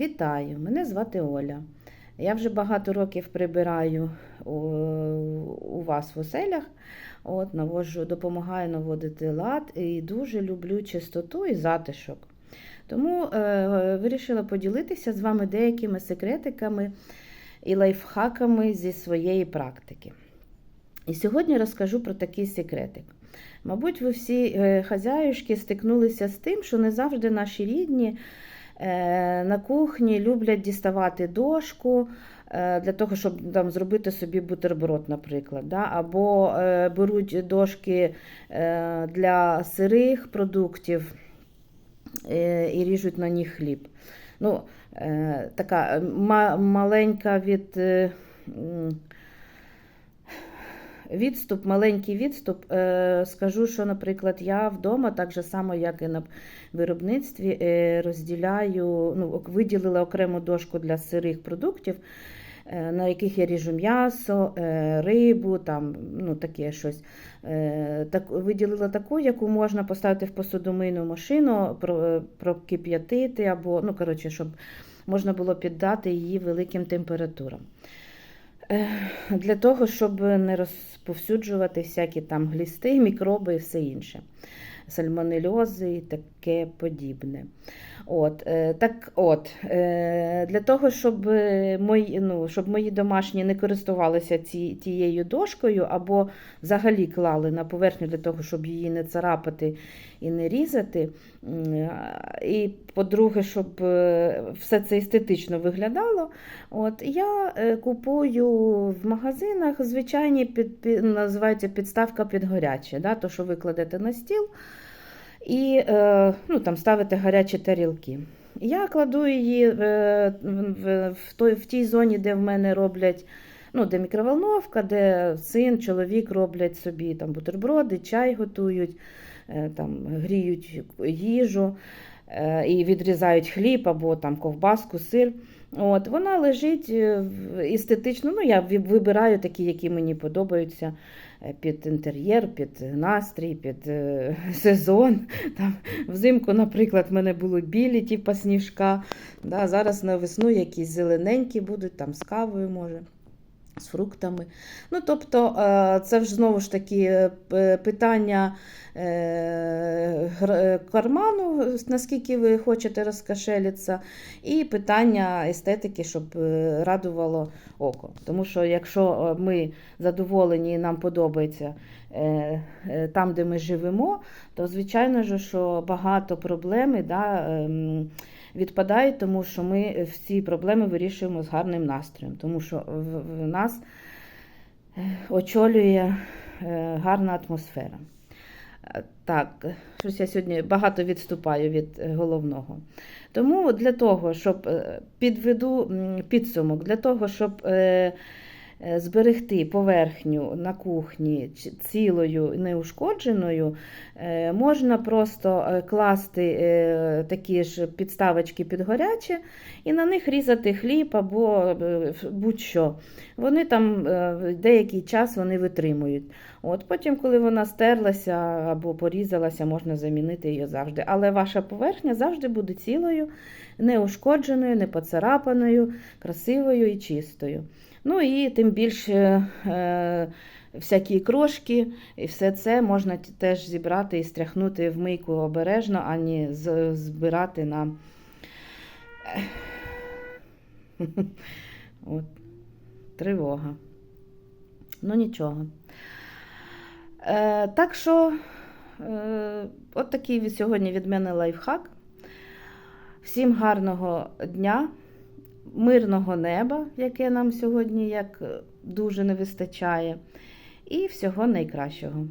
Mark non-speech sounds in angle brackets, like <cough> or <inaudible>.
Вітаю! Мене звати Оля. Я вже багато років прибираю у, вас в оселях. От, наводжу, допомагаю наводити лад і дуже люблю чистоту і затишок. Тому е, вирішила поділитися з вами деякими секретиками і лайфхаками зі своєї практики. І сьогодні розкажу про такий секретик. Мабуть, ви всі е, хазяюшки стикнулися з тим, що не завжди наші рідні на кухні люблять діставати дошку е, для того, щоб там, зробити собі бутерброд, наприклад. Да? Або е, беруть дошки е, для сирих продуктів е, і ріжуть на них хліб. Ну, е, така маленька від. Відступ, маленький відступ. Е, Скажу, що, наприклад, я вдома, так же само, як і на виробництві, е, розділяю, ну, виділила окрему дошку для сирих продуктів, е, на яких я ріжу м'ясо, рибу, там, ну, таке щось. Так, виділила таку, яку можна поставити в посудомийну машину, прокип'ятити, або, ну, коротше, щоб можна було піддати її великим температурам. Для того, щоб не розповсюджувати всякі там глісти, мікроби і все інше. Сальмонельози і таке подібне. От, е, так от, е, Для того, щоб е, мої, ну, щоб мої домашні не користувалися ці, тією дошкою, або взагалі клали на поверхню для того, щоб її не царапати і не різати. І, по-друге, щоб все це естетично виглядало, От я купую в магазинах звичайні під, називається підставка під гаряче, да, то, що ви кладете на стіл і е, ну, там ставите гарячі тарілки. Я кладу її е, в, той, в тій зоні, де в мене роблять. Ну, де мікроволновка, де син, чоловік роблять собі там бутерброди, чай готують, е, там, гріють їжу і відрізають хліб або там ковбаску, сир. От, вона лежить е, естетично. Ну, я вибираю такі, які мені подобаються е, під інтер'єр, під настрій, під е, <laughs> сезон. Там, взимку, наприклад, в мене були білі, типу сніжка. Да, зараз на весну якісь зелененькі будуть, там з кавою може. З фруктами. Ну, тобто, е, це ж знову ж таки е, питання е, карману, наскільки ви хочете розкошелитися, і питання естетики, щоб радувало око. Тому що якщо ми задоволені і нам подобається там, де ми живемо, то звичайно ж, що багато проблем да, ем, відпадають, тому що ми всі проблеми вирішуємо з гарним настроєм, тому що в, нас е, очолює е, гарна атмосфера. Е, Так, щось я сьогодні багато відступаю від е, головного. Тому для того, щоб е, підведу підсумок, для того, щоб е, е, зберегти поверхню на кухні цілою, неушкодженою, е, можна просто е, класти е, такі ж підставочки під гаряче і на них різати хліб або е, будь-що. Вони там е, деякий час вони витримують. От Потім, коли вона стерлася або порізалася, можна замінити її завжди. Але ваша поверхня завжди буде цілою, неушкодженою, не поцарапаною, красивою і чистою. Ну і тим більше е, всякі крошки, і все це можна теж зібрати і стряхнути в мийку обережно, а не збирати на. <laughs> От, тривога. Ну нічого. Е, так що, е, от такий сьогодні від мене лайфхак. Всім гарного дня, мирного неба, яке нам сьогодні як е, дуже не вистачає, і всього найкращого.